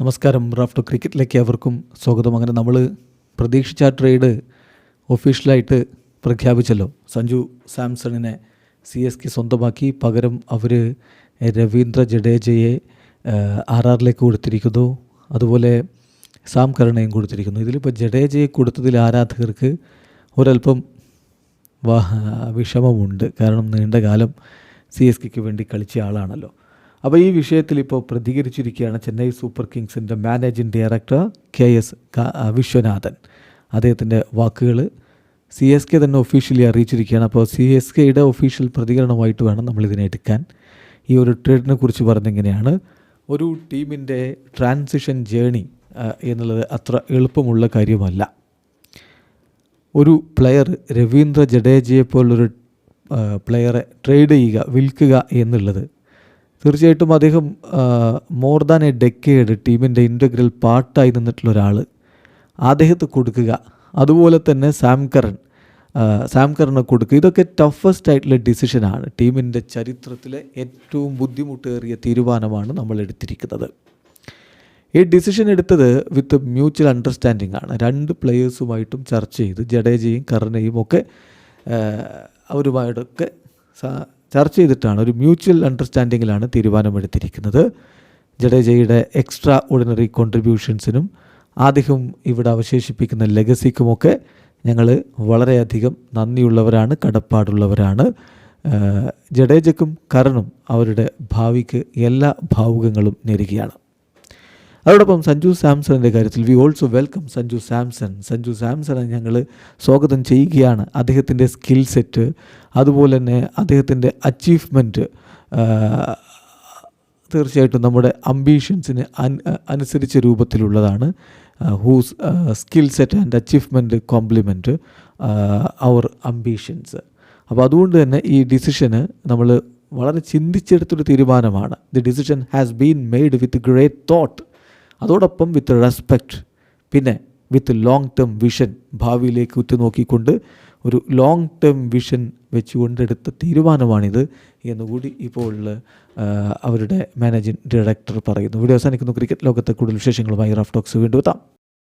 നമസ്കാരം. റാഫ്റ്റോ ക്രിക്കറ്റിലേക്ക് അവർക്കും സ്വാഗതം. അങ്ങനെ നമ്മൾ പ്രതീക്ഷിച്ച ട്രേഡ് ഒഫീഷ്യലായിട്ട് പ്രഖ്യാപിച്ചല്ലോ. സഞ്ജു സാംസണിനെ സി എസ് കെ സ്വന്തമാക്കി. പകരം അവർ രവീന്ദ്ര ജഡേജയെ ആർ ആറിലേക്ക് കൊടുത്തിരിക്കുന്നു. അതുപോലെ സാം കരുണയും കൊടുത്തിരിക്കുന്നു. ഇതിലിപ്പോൾ ജഡേജയെ കൊടുത്തതിൽ ആരാധകർക്ക് ഒരല്പം വിഷമമുണ്ട് കാരണം നീണ്ട കാലം സി എസ് കെക്ക് വേണ്ടി കളിച്ച ആളാണല്ലോ. അപ്പോൾ ഈ വിഷയത്തിൽ ഇപ്പോൾ പ്രതികരിച്ചിരിക്കുകയാണ് Chennai super കിങ്സിന്റെ managing director K S Viswanathan. അദ്ദേഹത്തിന്റെ വാക്കുകൾ സി എസ് കെ തന്നെ ഒഫീഷ്യലി അറിയിച്ചിരിക്കുകയാണ്. അപ്പോൾ സി എസ് കെയുടെ ഒഫീഷ്യൽ പ്രതികരണമായിട്ട് വേണം നമ്മളിതിനെ എടുക്കാൻ. ഈ ഒരു ട്രേഡിനെ കുറിച്ച് പറഞ്ഞിങ്ങനെയാണ് ഒരു ടീമിന്റെ ട്രാൻസിഷൻ ജേണി എന്നുള്ളത് അത്ര എളുപ്പമുള്ള കാര്യമല്ല. ഒരു പ്ലെയർ രവീന്ദ്ര ജഡേജയെ പോലൊരു പ്ലെയറെ ട്രേഡ് ചെയ്യുക വിൽക്കുക എന്നുള്ളത് തീർച്ചയായിട്ടും അദ്ദേഹം മോർ ദാൻ എ ഡെക്കേഡ് ടീമിന്റെ ഇന്റഗ്രൽ പാർട്ടായി നിന്നിട്ടുള്ള ഒരാൾ അദ്ദേഹത്തെ കൊടുക്കുക. അതുപോലെ തന്നെ സാം കറൻ സാം കറിനെ കൊടുക്കുക. ഇതൊക്കെ ടഫസ്റ്റ് ആയിട്ടുള്ള ഡിസിഷനാണ് ടീമിന്റെ ചരിത്രത്തിലെ ഏറ്റവും ബുദ്ധിമുട്ടേറിയ തീരുമാനമാണ് നമ്മൾ എടുത്തിരിക്കുന്നത്. ഈ ഡിസിഷൻ എടുത്തത് വിത്ത് മ്യൂച്വൽ അണ്ടർസ്റ്റാൻഡിംഗ് ആണ്. രണ്ട് പ്ലെയേഴ്സുമായിട്ടും ചർച്ച ചെയ്ത് ജഡേജയും കർണയും ഒക്കെ അവരുമായിട്ടൊക്കെ ചർച്ച ചെയ്തിട്ടാണ് ഒരു മ്യൂച്വൽ അണ്ടർസ്റ്റാൻഡിങ്ങിലാണ് തീരുമാനമെടുത്തിരിക്കുന്നത്. ജഡേജയുടെ എക്സ്ട്രാ ഓർഡിനറി കോൺട്രിബ്യൂഷൻസിനും അദ്ദേഹം ഇവിടെ അവശേഷിപ്പിക്കുന്ന ലെഗസിക്കുമൊക്കെ ഞങ്ങൾ വളരെയധികം നന്ദിയുള്ളവരാണ് കടപ്പാടുള്ളവരാണ്. ജഡേജക്കും കരണും അവരുടെ ഭാവിക്ക് എല്ലാ ഭാവുകങ്ങളും നേരുകയാണ്. അതോടൊപ്പം സഞ്ജു സാംസണിന്റെ കാര്യത്തിൽ we also welcome Sanju Samson. Sanju സാംസണെ ഞങ്ങൾ സ്വാഗതം ചെയ്യുകയാണ്. അദ്ദേഹത്തിന്റെ സ്കിൽ സെറ്റ് അതുപോലെ തന്നെ അദ്ദേഹത്തിന്റെ അച്ചീവ്മെന്റ് തീർച്ചയായിട്ടും നമ്മുടെ അംബീഷൻസിന് അനുസരിച്ച രൂപത്തിലുള്ളതാണ്. Whose skill set and achievement complement our ambitions അപ്പോൾ അതുകൊണ്ട് തന്നെ ഈ ഡിസിഷന് നമ്മൾ വളരെ ചിന്തിച്ചെടുത്തൊരു തീരുമാനമാണ്. The decision has been made with great thought അതോടൊപ്പം വിത്ത് റെസ്പെക്റ്റ് പിന്നെ വിത്ത് ലോങ് ടേം വിഷൻ ഭാവിയിലേക്ക് ഉറ്റുനോക്കിക്കൊണ്ട് ഒരു ലോങ് ടേം വിഷൻ വെച്ചുകൊണ്ടെടുത്ത തീരുമാനമാണിത് എന്നുകൂടി ഇപ്പോൾ അവരുടെ മാനേജിംഗ് ഡയറക്ടർ പറയുന്നു. ഇവിടെ അവസാനിക്കുന്നു. ക്രിക്കറ്റ് ലോകത്തെ കൂടുതൽ വിശേഷങ്ങളുമായി റഫ് ടോക്സ് വീണ്ടും എത്താം.